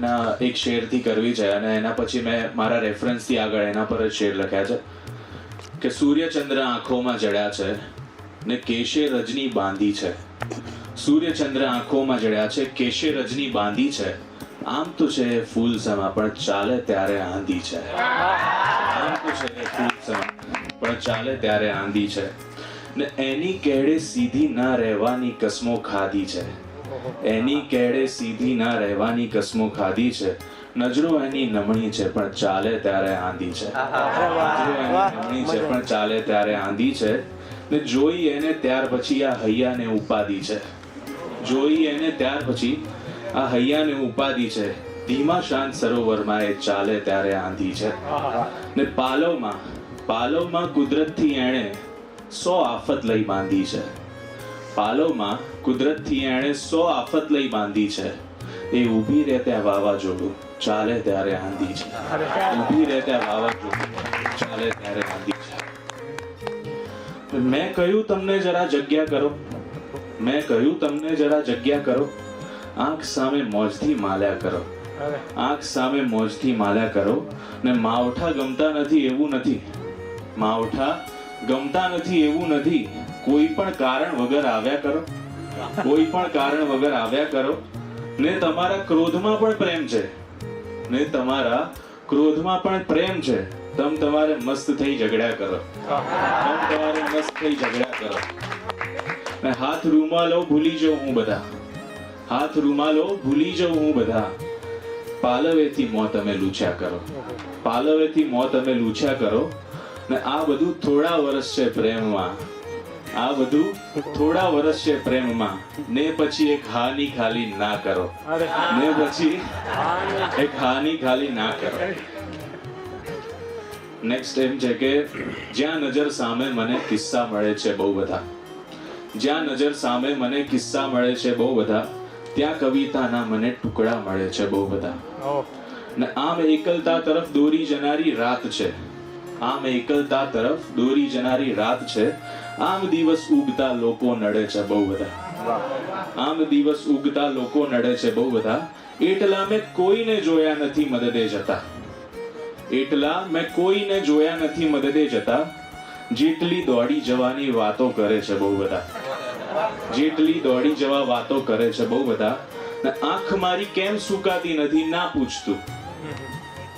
ના એક શેરથી કરવી છે અને એના પછી મેં મારા રેફરન્સથી આગળ એના પર જ શેર લખ્યા છે કે સૂર્યચંદ્ર આંખોમાં જડ્યા છે ને કેશે રજની બાંધી છે. સૂર્યચંદ્ર આંખોમાં જડ્યા છે કેશે રજની બાંધી છે. આમ તો છે ફૂલ સમા, પણ ચાલે ત્યારે આંધી છે. આમ તો છે ફૂલ સમા, પણ ચાલે ત્યારે આંધી છે. ને એની કેડે સીધી ના રહેવાની કસમો ખાધી છે. એની કેડે સીધી ના રહેવાની કસમો ખાધી છે. નજરો એની નમણી છે પણ ચાલે ત્યારે આંધી છે. નમણી છે પણ ચાલે ત્યારે આંધી છે. ને જોઈ એને ત્યાર પછી આ હૈયાને ઉપાધી છે. જોઈ એને ત્યાર પછી આ હૈયાને ઉપાધી છે. ધીમા શાંત સરોવરમાં એ ચાલે ત્યારે આંધી છે. ને પાલવમાં પાલવમાં કુદરતથી એણે સો આફત લઈ બાંધી છે. પાલવમાં કુદરતથી એણે સો આફત લઈ બાંધી છે. એ ઊભી રહે ત્યાં વાવાઝોડું, ચાલે ત્યારે આંધી છે. ઊભી રહે ત્યાં વાવાઝોડું, ચાલે ત્યારે આંધી છે. મેં કહ્યું તમને જરા જગ્યા કરો. મેં કહ્યું તમને જરા જગ્યા કરો. આંખ સામે મોજથી માલ્યા કરો. આંખ સામે મોજથી માલ્યા કરો. ને માવઠા ગમતા નથી એવું નથી. માવઠા ગમતા નથી એવું નથી. કોઈ પણ કારણ વગર આવ્યા કરો. કોઈ પણ કારણ વગર આવ્યા કરો. ને તમારા ક્રોધમાં પણ પ્રેમ છે. ને તમારા ક્રોધમાં પણ પ્રેમ છે. તમ તમારે મસ્ત થઈ ઝઘડ્યા કરો. તમ તમારે મસ્ત થઈ ઝઘડ્યા કરો. ને હાથ રૂમાલો ભૂલી જાઉં હું બધા. હાથ રૂમાલો ભૂલી જાઉં હું બધા. પાલવેથી મોં તમે લૂછ્યા કરો. પાલવેથી મોં તમે લૂછ્યા કરો. ને આ બધું થોડા વર્ષ છે પ્રેમમાં. આ બધું થોડા વર્ષ છે પ્રેમમાં. ને પછી એક હાની ખાલી ના કરો. ને પછી એક હાની ખાલી ના કરો. નેક્સ્ટ એમ છે કે જ્યાં નજર સામે મને કિસ્સા મળે છે બહુ બધા. જ્યાં નજર સામે મને કિસ્સા મળે છે બહુ બધા ત્યાં કવિતાના મને ટુકડા મળે છે બહુ બધા. ને આમ એકલતા તરફ દોરી જનારી રાત છે. આમ એકલતા તરફ દોરી જનારી રાત છે. આમ દિવસ ઉગતા લોકો નડે છે બહુ બધા. આમ દિવસ ઉગતા લોકો નડે છે બહુ બધા. એટલા મેં કોઈને જોયા નથી મદદે જતા. એટલા મેં કોઈને જોયા નથી મદદે જતા. જેટલી દોડી જવાની વાતો કરે છે બહુ બધા. જેટલી દોડી જવા વાતો કરે છે બહુ બધા. આંખ મારી કેમ સુકાતી નથી ના પૂછતું.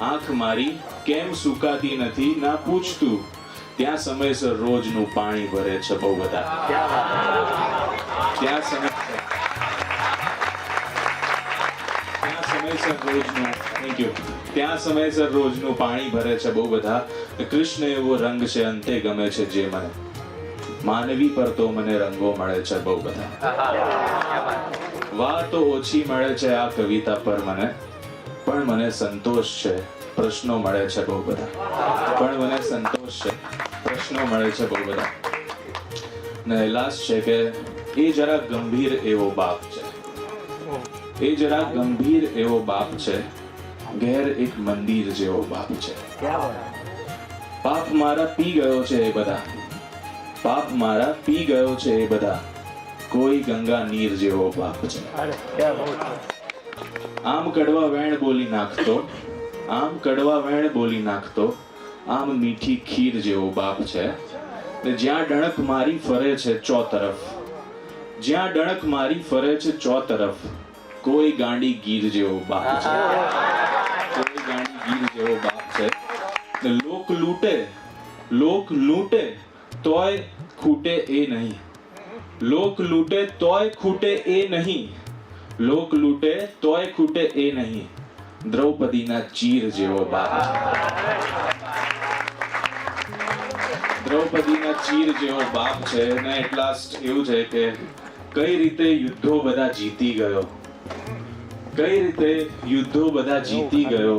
આંખ મારી કેમ સુકાતી નથી ના પૂછતું. ત્યાં સમયસર રોજનું પાણી ભરે છે બહુ બધા. ત્યાં સમય પાણી ભરે છે બહુ બધા. કૃષ્ણ એવો રંગ છે, અંતે ગમે છે જે મને. માનવી પર તો મને રંગો મળે છે બહુ બધા. વાતો ઓછી મળે છે આ કવિતા પર મને. પણ મને સંતોષ છે પ્રશ્નો મળે છે બહુ બધા. પણ મને સંતોષ છે પ્રશ્નો મળે છે બહુ બધા. ને લાસ્ટ છે કે એ જરા ગંભીર એવો બાપ છે. એ જરા ગંભીર એવો બાપ છે ઘેર એક મંદિર જેવો બાપ છે. પાપ મારા પી ગયો છે એ બધા. પાપ મારા પી ગયો છે એ બધા. કોઈ ગંગા નીર જેવો બાપ છે. આમ કડવા વેણ બોલી નાખતો, આમ કડવા વેણ બોલી નાખતો, આમ મીઠી ખીર જેવો બાપ છે. ને જ્યાં ડણક મારી ફરે છે ચો તરફ, જ્યાં ડણક મારી ફરે છે ચો તરફ, કોઈ ગાંડી ગીર જેવો બાપ છે. કોઈ ગાંડી ગીર જેવો બાપ છે. ને લોક લૂંટે લોક લૂંટે તોય ખૂટે એ નહીં. લોક લૂંટે તોય ખૂટે એ નહીં. લોક લૂટે તોય ખૂટે એ નહીં. દ્રૌપદીના ચીર જેવો બાપ. દ્રૌપદીના ચીર જેવો બાપ છે ને એટ લાસ્ટ એવું છે કે કઈ રીતે યુદ્ધો બધા જીતી ગયો? કઈ રીતે યુદ્ધો બધા જીતી ગયો?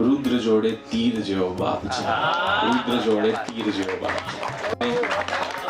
રુદ્ર જોડે તીર જેવો બાપ છે. રુદ્ર જોડે તીર જેવો બાપ છે.